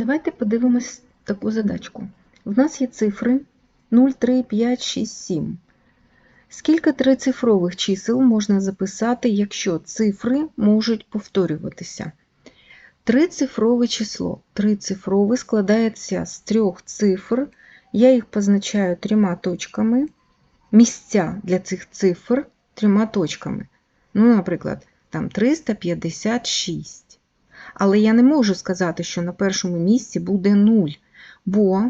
Давайте подивимось таку задачку. В нас є цифри 0, 3, 5, 6, 7. Скільки трицифрових чисел можна записати, якщо цифри можуть повторюватися? Трицифрове число. Трицифрове складається з трьох цифр. Я їх позначаю трьома точками. Місця для цих цифр трьома точками. Ну, наприклад, там 356. Але я не можу сказати, що на першому місці буде 0. Бо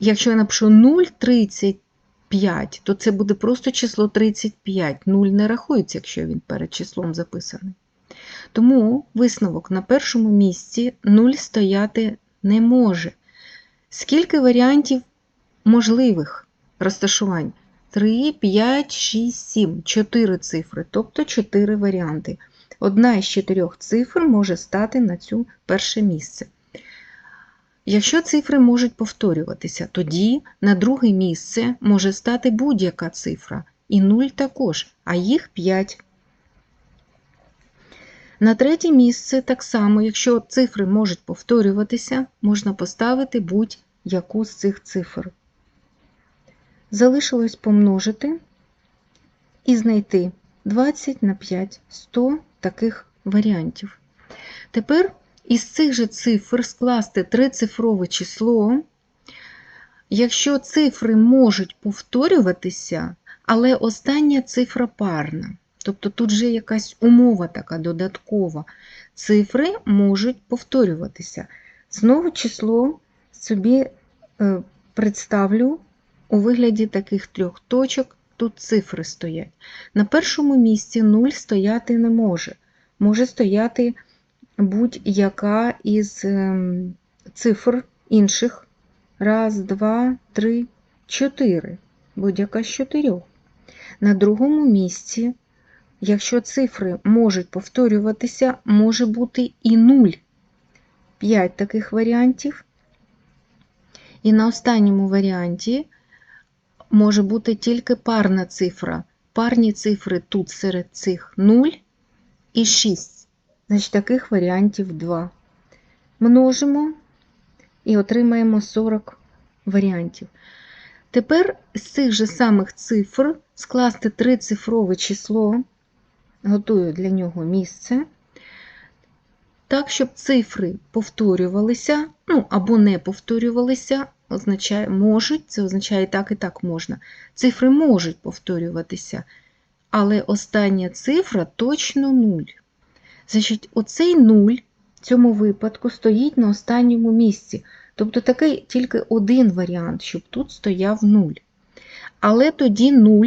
якщо я напишу 0,35, то це буде просто число 35. 0 не рахується, якщо він перед числом записаний. Тому висновок на першому місці 0 стояти не може. Скільки варіантів можливих розташувань? 3, 5, 6, 7, 4 цифри, тобто 4 варіанти. Одна із чотирьох цифр може стати на цю перше місце. Якщо цифри можуть повторюватися, тоді на друге місце може стати будь-яка цифра, і 0 також, а їх 5. На третє місце так само, якщо цифри можуть повторюватися, можна поставити будь-яку з цих цифр. Залишилось помножити і знайти 20 на 5, 100 таких варіантів. Тепер із цих же цифр скласти трицифрове число. Якщо цифри можуть повторюватися, але остання цифра парна. Тобто тут вже якась умова така додаткова. Цифри можуть повторюватися. Знову число собі е, представлю у вигляді таких трьох точок. Тут цифри стоять. На першому місці 0 стояти не може. Може стояти будь-яка із ем, цифр інших. Раз, два, три, чотири. Будь-яка з чотирьох. На другому місці, якщо цифри можуть повторюватися, може бути і 0. 5 таких варіантів. І на останньому варіанті може бути тільки парна цифра. Парні цифри тут серед цих 0 і 6. Значить, таких варіантів 2. Множимо і отримаємо 40 варіантів. Тепер з цих же самих цифр скласти трицифрове число, готую для нього місце, так, щоб цифри повторювалися, ну, або не повторювалися, означає можуть, це означає так і так можна. Цифри можуть повторюватися, але остання цифра точно 0. Значить, оцей 0 в цьому випадку стоїть на останньому місці. Тобто такий тільки один варіант, щоб тут стояв 0. Але тоді 0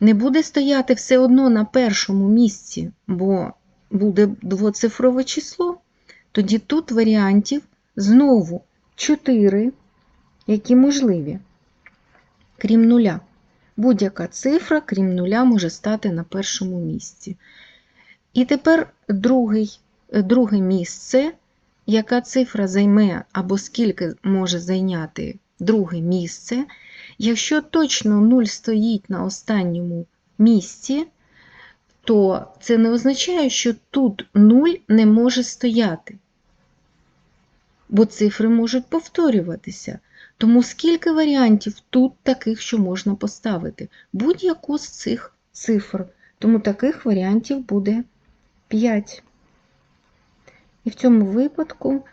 не буде стояти все одно на першому місці, бо буде двоцифрове число. Тоді тут варіантів знову 4, які можливі, крім нуля. Будь-яка цифра, крім нуля, може стати на першому місці. І тепер другий, друге місце, яка цифра займе або скільки може зайняти друге місце. Якщо точно 0 стоїть на останньому місці, то це не означає, що тут 0 не може стояти бо цифри можуть повторюватися. Тому скільки варіантів тут таких, що можна поставити? Будь-яку з цих цифр. Тому таких варіантів буде 5. І в цьому випадку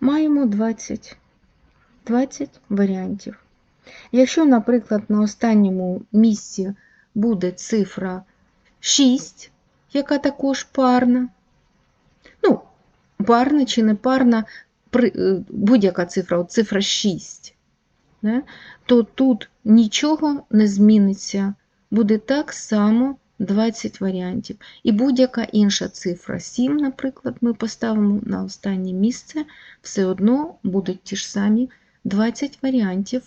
маємо 20 20 варіантів. Якщо, наприклад, на останньому місці буде цифра 6, яка також парна, парна чи не парна, е, будь-яка цифра, от цифра 6, то тут нічого не зміниться. Буде так само 20 варіантів. І будь-яка інша цифра 7, наприклад, ми поставимо на останнє місце, все одно будуть ті ж самі 20 варіантів